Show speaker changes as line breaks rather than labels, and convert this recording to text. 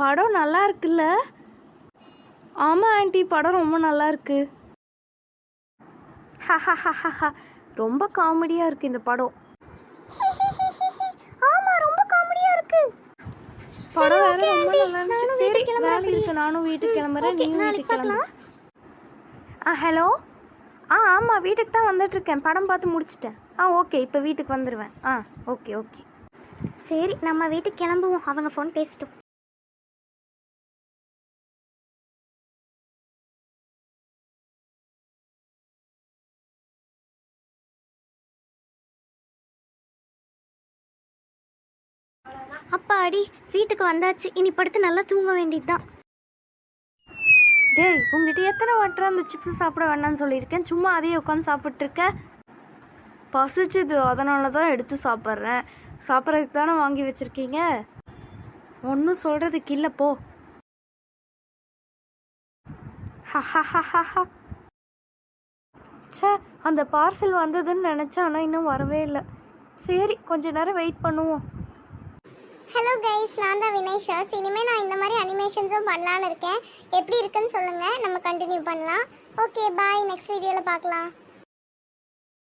படம் நல்லா இருக்குல்ல? ஆமாம் ஆண்டி படம் ரொம்ப நல்லா இருக்கு. ரொம்ப காமெடியாக இருக்கு இந்த படம்.
ஆமா ரொம்ப காமெடியா இருக்கு.
படம் வேற ரொம்ப
aunty.
நல்லா இருந்துச்சு.
நானும்
சரி
வீட்டுக்கு கிளம்புறேன்
வேலை இருக்கு நானும் வீட்டுக்கு கிளம்புறேன்.
Okay,
நீயும் வீட்டுக்கு ஆ ஹலோ? ஆ ஆமாம் வீட்டுக்கு தான் வந்துட்டுருக்கேன். படம் பார்த்து முடிச்சிட்டேன். ஆ ஓகே இப்போ வீட்டுக்கு வந்துடுவேன் ஆ ஓகே ஓகே.
சரி நம்ம வீட்டுக்கு கிளம்புவோம். அவங்க ஃபோன் பேசிட்டோம். அப்பா அடி வீட்டுக்கு வந்தாச்சு. இனி படுத்து நல்லா தூங்க வேண்டியதுதான்.
டேய் உங்ககிட்ட எத்தனை வாட்டர் அந்த சிப்ஸ் சாப்பிட வேண்டாம்னு சொல்லியிருக்கேன். சும்மா அதையே உட்காந்து சாப்பிட்ருக்க பசிச்சுது. அதனால தான் எடுத்து சாப்பிட்றேன். சாப்பிட்றதுக்கு தானே வாங்கி வச்சுருக்கீங்க? ஒன்றும் சொல்கிறதுக்கு இல்லை போ. ஹஹஹஹஹ. ச்சே அந்த பார்சல் வந்ததுன்னு நினச்சேன் ஆனால் இன்னும் வரவே இல்லை. சரி கொஞ்ச நேரம் வெயிட் பண்ணுவோம்.
ஹலோ கைஸ் நான் தான் வினய் ஷர்ட்ஸ். இனிமேல் நான் இந்த மாதிரி அனிமேஷன்ஸும் பண்ணலான்னு இருக்கேன். எப்படி இருக்குன்னு சொல்லுங்கள் நம்ம கண்டினியூ பண்ணலாம். ஓகே பாய் நெக்ஸ்ட் வீடியோவில் பார்க்கலாம்.